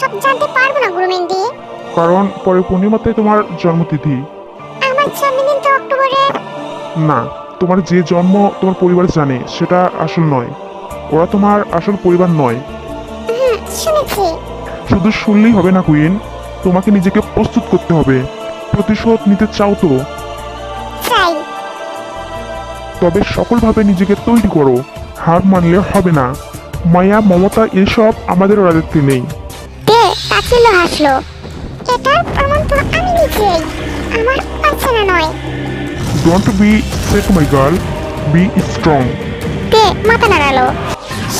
সব জানতে পারব না গুরুমেন্দি কারণ পরে পূর্ণিমাতে তোমার জন্মতিথি। আমার জন্মদিন তো অক্টোবরে। না তোমার যে জন্ম তোমার পরিবার জানে সেটা আসল নয়। ওরা তোমার আসল পরিবার নয়। হুম শুনেছি। শুধু শুনলেই হবে না কুইন। তোমাকে নিজেকে প্রস্তুত করতে হবে। প্রতিশোধ নিতে চাও তো? চাই। তবে সকলভাবে নিজেকে তৈরি করো। হার মানলে হবে না। মায়া মমতা এসব আমাদের রাজত্বে নেই। কে? কাকিলো হাসলো। এটার প্রমাণ তো আমি নিজেই। আমার বাচ্চারা নয়। Don't be sad my girl be strong কে? মাথা নাড়ালো।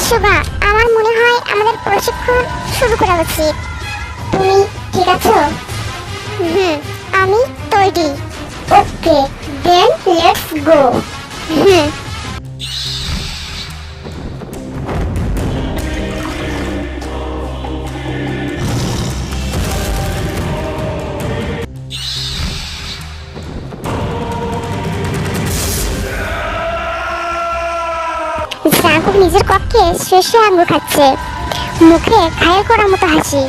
শুভা আমার মনে হয় আমাদের প্রশিক্ষণ শুরু করা উচিত। তুমি ঠিক আছো? হুম আমি তৈরি। ওকে then let's go hmm. Jungkook নিজের কক্ষে শেষে আঙ্গুর খাচ্ছে। মুখে ঘায়েল করার মতো হাসি।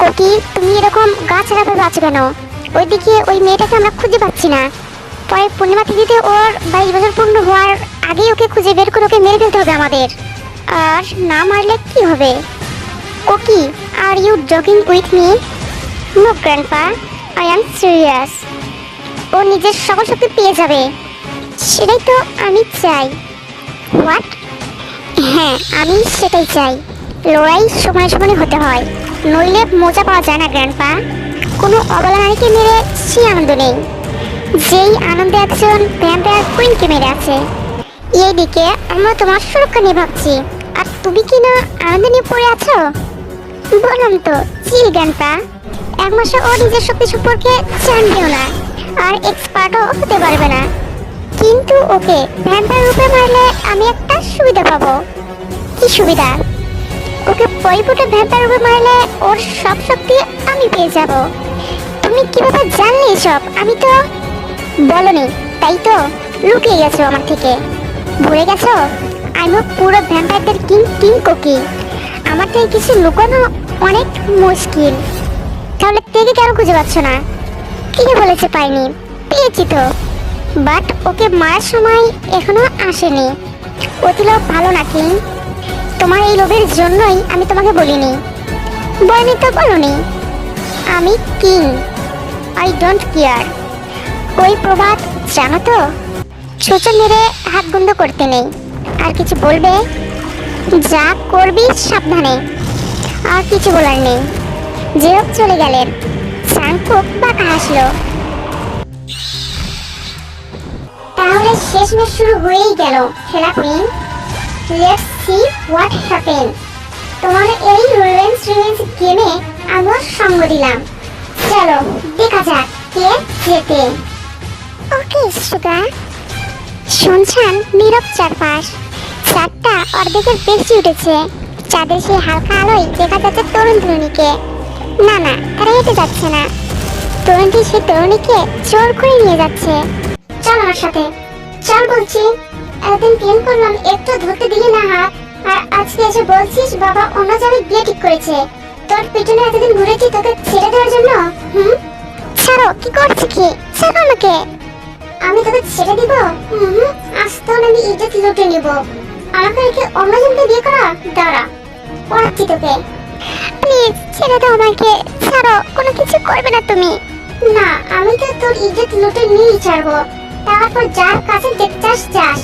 কোকি, তুমি এরকম গা ছাড়াতে যাচ্ছ কেন? ওইদিকে ওই মেয়েটাকে আমরা খুঁজে পাচ্ছি না। পরে পূর্ণিমা তিথিতে ওর বাইশ বছর পূর্ণ হওয়ার আগেই ওকে খুঁজে বের করে ওকে মেরে ফেলতে হবে আমাদের। আর না মারলে কি হবে? Koki are you jogging with me no grandpa I am serious ও নিজের সকল শক্তি পেয়ে যাবে। সেটাই তো আমি চাই। হোয়াট হ্যাঁ আমি সেটাই চাই। লড়াই সমানে সমানে হতে হয়। নইলে মজা পাওয়া যায় না, গ্র্যান্ডপা। কোনো অবলা নারীকে মেরে সে আনন্দ নেই। যেই আনন্দে একজন ভ্যাম্পায়ার কুইনকে মেরে আছে। এইদিকে আমরা তোমার সুরক্ষা নিয়ে ভাবছি। আর তুমি কি না আনন্দ নিয়ে পড়ে আছো? বললাম তো চিল গ্র্যান্ডপা। এক মাসে ও নিজের শক্তি সম্পর্কে জানবেও না। আর এক্সপার্টও হতে পারবে না। কিন্তু ওকে ভ্যাম্পায়ার রূপে মারলে আমি একটা সুবিধা পাবো। কি সুবিধা? ওকে পরিপুটে ভ্যাম্পায়ার রূপে মারলে ওর সব শক্তি আমি পেয়ে যাব। তুমি কীভাবে জানলে সব আমি তো বলনি, তাই তো লুকিয়ে গেছো আমার থেকে। ভুলে গেছো? আমি পুরো ভ্যাম্পায়ারদের কিং কিং কোকি। আমার থেকে কিছু লুকানো অনেক মুশকিল। তাহলে থেকে কেন খুঁজে পাচ্ছ না? কি বলেছে পাইনি? পেয়েছি তো। বাট ওকে মারার সময় এখনও আসেনি। অতি লোভ ভালো নাকি তোমার এই লোভের জন্যই আমি তোমাকে বলিনি। বলিনি তো বলনি। আমি কিং। আই ডোন্ট কেয়ার ওই প্রবাদ, জানো তো? ছোট মেরে হাত বন্ধ করতে নেই। আর কিছু বলবে? যা করবি সাবধানে। আর কিছু বলার নেই। হোক চলে গেলেন। সাংকুক বাঁকা হাসলো। তাহলে শেষমেশ শুরু হয়েই গেল, খেলা queen let's see what happen তোমার এই রিভেঞ্জ রিভেঞ্জ গেমে আমরা সঙ্গ দিলাম। চলো, দেখা যাক কে জেতে। ওকে সুগা শুনছেন, নীরব চারপাশ। চারটা অর্ধেকের বেশি উঠেছে। চাঁদের সেই হালকা আলোয় দেখা যাচ্ছে তরুণ তরুণীকে না না, তারা হেঁটে যাচ্ছে না। তরুণটি সেই তরুণীকে জোর করে নিয়ে যাচ্ছে। চল আমার সাথে। চল বলছি একদিন প্রেম করলাম, একটু ধরতে দিলি না হাত। আর আজকে এসে বলছিস, বাবা অন্য জায়গায় বিয়ে ঠিক করেছে। তোর পিছনে এতদিন ঘুরেছি তোকে ছেড়ে দেওয়ার জন্য? হুম? ছাড়ো, কি করছি কি? ছাড়ো আমাকে। আমি তোকে ছেড়ে দিব? হুম আজ তো আমি ইজ্জত লুটে নিব। আমাকে রেখে অন্যজনকে বিয়ে করা? দাঁড়া, পড়াচ্ছি তোকে। প্লিজ, ছেড়ে দাও আমাকে। ছাড়ো, কোনো কিছু করবে না তুমি। না, আমি তো তোর ইজ্জত লুটে নিয়েই ছাড়বো। তারপর যার কাছে দেখতে চাস, যাস।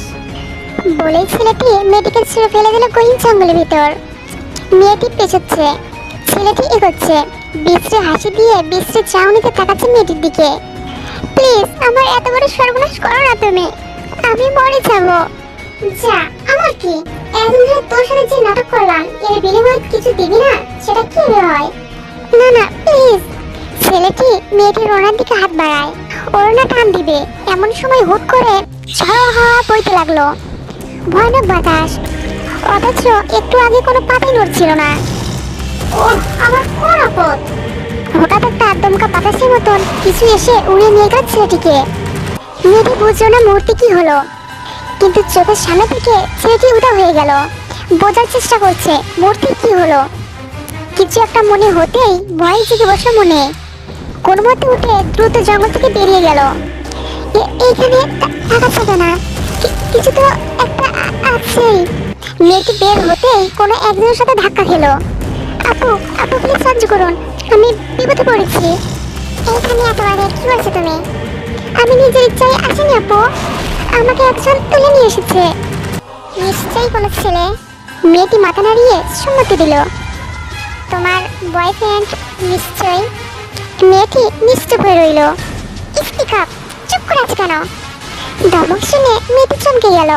বলেই ছেলেটি মেডিকেল ছেড়ে ফেলে দিল গহীন জঙ্গলের ভিতর। মেয়েটি পেছচ্ছে ছেলেটি এগোচ্ছে। বিশ্রে হাসি দিয়ে বিশ্রে চাউনিতে তাকাচ্ছে মেয়েটির দিকে। প্লিজ, আমার এত বড় সর্বনাশ করো না তুমি। আমি মরে যাব। যা, আমার কি? এতদিন ধরে তোর সাথে যে নাটক করলাম, এর বিনিময়ে কিছু দিবি না? সেটা কি হয় না না, প্লিজ। ছেলেটি মেয়েটির ওনার দিকে হাত বাড়ায়? ওড়না টান দিবে। এমন সময় হুট করে ঝড় হাওয়া বইতে লাগল। ভয়ানক বাতাস। অথচ একটু আগে কোনো পাতাই নড়ছিল না। আমার হঠাৎ একটা আদমকা বাতাসের মতন কিছু এসে উড়িয়ে নিয়ে গেল ছেলেটিকে। মেয়েটি বুঝলো না মুহূর্তে কি হলো। কিন্তু চোখের সামনে থেকে ছেলেটি উদা হয়ে গেল। বোঝার চেষ্টা করছে মূর্তি কি হলো? কিছু একটা মনে হতেই ভয় জেগে বসে মনে। কোনো মতে উঠে দ্রুত জঙ্গল থেকে বেরিয়ে গেল। এইখানে তা- থাকা না। কিছু তো একটা আ- আছেই। মেয়েটি বের হতেই কোনো একজনের সাথে ধাক্কা খেলো। আপু আপু প্লিজ সাহায্য করুন। আমি বিপদে পড়েছি। এইখানে এত আগে কি বলছো তুমি? আমি নিজের ইচ্ছায় আসিনি, আপু। আমাকে একজন তুলে নিয়ে এসেছে। নিশ্চয়ই কোনো ছেলে। মেয়েটি মাথা নাড়িয়ে সম্মতি দিল। তোমার বয়ফ্রেন্ড নিশ্চয়ই মেয়েটি নিশ্চুপ হয়ে রইল। আপ চুপ করে আছে কেন? ধমক শুনে মেয়েটি চমকে গেল।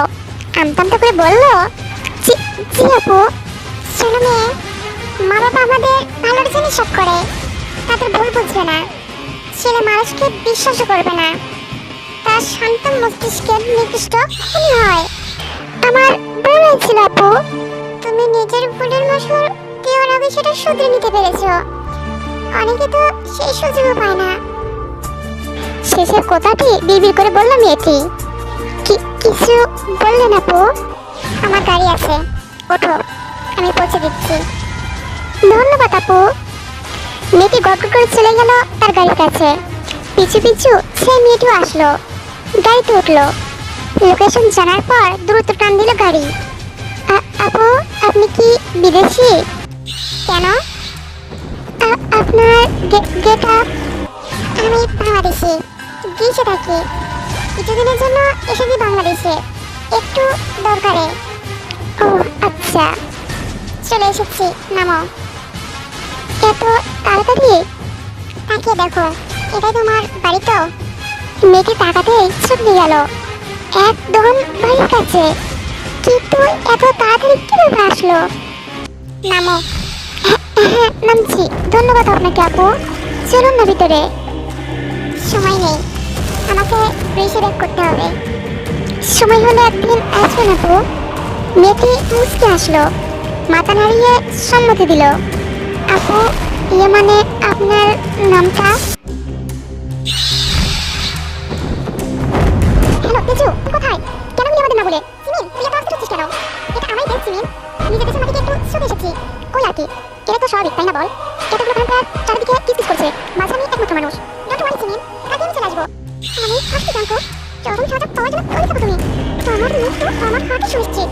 আমতামতা করে বলল, জি আপু। শোনো মেয়ে মা বাবা আমাদের ভালোর জন্য সব করে। তাদের ভুল বুঝবে না। ছেলে মানুষকে বিশ্বাসও করবে না। তার শান্ত মস্তিষ্কের নির্দিষ্ট খুনি হয়। আমার ভুল হয়েছিল আপু। তুমি নিজের ভুলের মাসুল কেউ আগে সেটা শুধরে নিতে পেরেছ। অনেকে তো সেই সুযোগও পায় না। শেষের কথাটি বিড়বিড় করে বলল মেয়েটি। কিছু বললেন আপু? আমার গাড়ি আছে। ওঠো, আমি পৌঁছে দিচ্ছি। ধন্যবাদ আপু। মেয়েটি গট করে চলে গেল তার গাড়ির কাছে। পিছু পিছু সেই মেয়েটিও আসলো। গাড়িতে উঠল। লোকেশন জানার পর দ্রুত টান দিল গাড়ি। আপু, আপনি কি বিদেশি? কেন? আপনার গেট আপ আমি বাংলাদেশি দেশে থাকি কিছুদিনের জন্য এসেছি বাংলাদেশে, একটু দরকারে। ও আচ্ছা। চলে এসেছি, নামো। এত তাড়াতাড়ি? তাকিয়ে দেখো, এটাই তোমার বাড়ি তো? মেয়েটি তাকাতেই ছুটে গেল। একদম বাড়ির কাছে কিন্তু এত তাড়াতাড়ি কীভাবে আসলো? নামো। হ্যাঁ, নামছি ধন্যবাদ আপনাকে আপু। চলুন না ভিতরে। সময় নেই। আমাকে ব্রিজে ব্যাক করতে হবে। সময় হলে একদিন আসবেন আপু। মেয়েটি মুচকে আসলো মাথা নাড়িয়ে সম্মতি দিল। আপু ইয়ে মানে আপনার নামটা? হ্যালো তেজু কোথায়? কেন বলি আমাদের বলে? সিমিন তুই এত অস্থির হচ্ছিস কেন? এটা আমার দেশ সিমিন। নিজের দেশের মাটিকে একটু শুকে এসেছি। ওই আর কি? এটা তো স্বাভাবিক, তাই না বল? এতগুলো ভ্যাম্পায়ার চারিদিকে কিসকিস করছে। মাঝে আমি একমাত্র মানুষ। ডোন্ট ওয়ারি সিমিন কাকে আমি চলে আসব। আমি আসতে জানকো চরম সাজা পাওয়ার জন্য থাকো তুমি? আমার মৃত্যু আমার হাতে সুনিশ্চিত